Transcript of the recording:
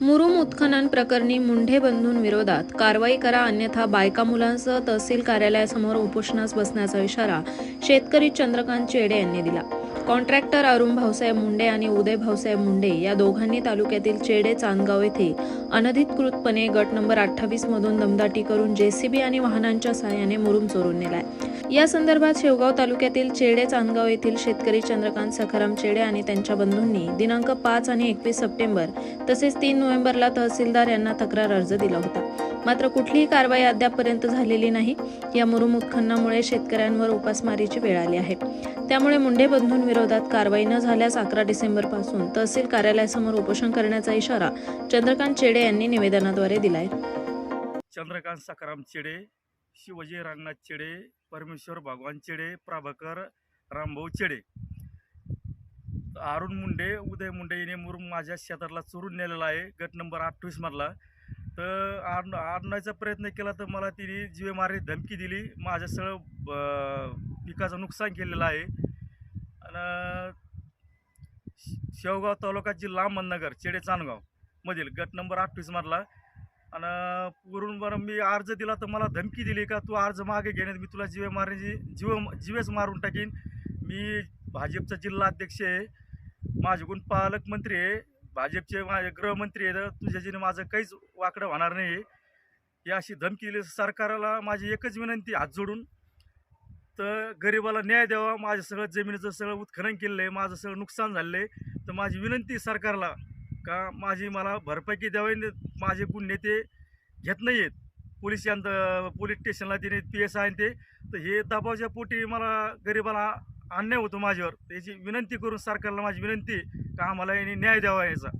मुरुम उत्खनन प्रकरणी मुंढे बंधूंविरोधात कारवाई करा अन्यथा बायका मुलांसह तहसील कार्यालयासमोर उपोषणास बसण्याचा इशारा शेतकरी चंद्रकांत चेडे यांनी दिला. कॉन्ट्रॅक्टर अरुण भाऊसाहेब मुंडे आणि उदय भाऊसाहेब मुंडे या दोघांनी तालुक्यातील चेडे चांदगाव येथे अनधिकृतपणे गट नंबर अठ्ठावीस मधून दमदाटी करून जेसीबी आणि वाहनांच्या सहाय्याने मुरुम चोरून नेलाय. या संदर्भात शेवगाव तालुक्यातील चेडे चांदगाव येथील शेतकरी चंद्रकांत सखाराम चेडे आणि त्यांच्या बंधूंनी दिनांक पाच आणि एकवीस सप्टेंबर तसेच तीन नोव्हेंबरला तहसीलदार यांना तक्रार अर्ज दिला होता. मात्र कुठलीही कारवाई अद्यापपर्यंत झालेली नाही. या मुरुम उत्खननामुळे शेतकऱ्यांवर उपासमारीची वेळ आली आहे. त्यामुळे मुंडे बंधूंविरोधात कारवाई न झाल्यास अकरा डिसेंबरपासून तहसील कार्यालयासमोर उपोषण करण्याचा इशारा चंद्रकांत चेडे यांनी निवेदनाद्वारे दिलाय. चंद्रकांत सकाराम चेडे शिवजी रंगनाथ चेडे परमेश्वर भगवान चेडे प्रभाकर रामभाऊ चेडे. अरुण मुंडे उदय मुंडे याने मुरुम माझ्या शेतातला चोरून नेलेला आहे गट नंबर अठ्ठावीसमधला तर आण आणण्याचा प्रयत्न केला तर मला तिने जीवेमारी धमकी दिली. माझ्या सगळं ब- पिकाचं नुकसान केलेलं आहे. आणि शेवगाव तालुका जिल्हा अहमदनगर चेडे चांदगाव मधील गट नंबर अठ्ठावीसमधला आणि वरून बरं मी अर्ज दिला तर मला धमकी दिली का तू अर्ज मागे घेण्यात मी तुला जीवे मारण्याची जीव जीवेच मारून टाकीन. मी भाजपचा जिल्हा अध्यक्ष आहे. माझ्याकडून पालकमंत्री आहे. भाजपचे माझे गृहमंत्री आहेत. तुझ्याजीने माझं काहीच वाकडं होणार नाही ही अशी धमकी दिली. सरकारला माझी एकच विनंती हात जोडून. तर गरिबाला न्याय द्यावा. माझं सगळं जमिनीचं सगळं उत्खनन केलं आहे माझं सगळं नुकसान झालेलं आहे तर माझी विनंती सरकारला का माझी मला भरपाई द्यावी? माझे कोण नेते घेत नाही आहेत पोलीस यंत्र पोलीस स्टेशनला तिने पी एस आणते तर हे दबावच्या पोटी मला गरिबाला अन्याय होतो माझ्यावर. त्याची विनंती करून सरकारला माझी विनंती का आम्हाला याने न्याय द्यावा याचा.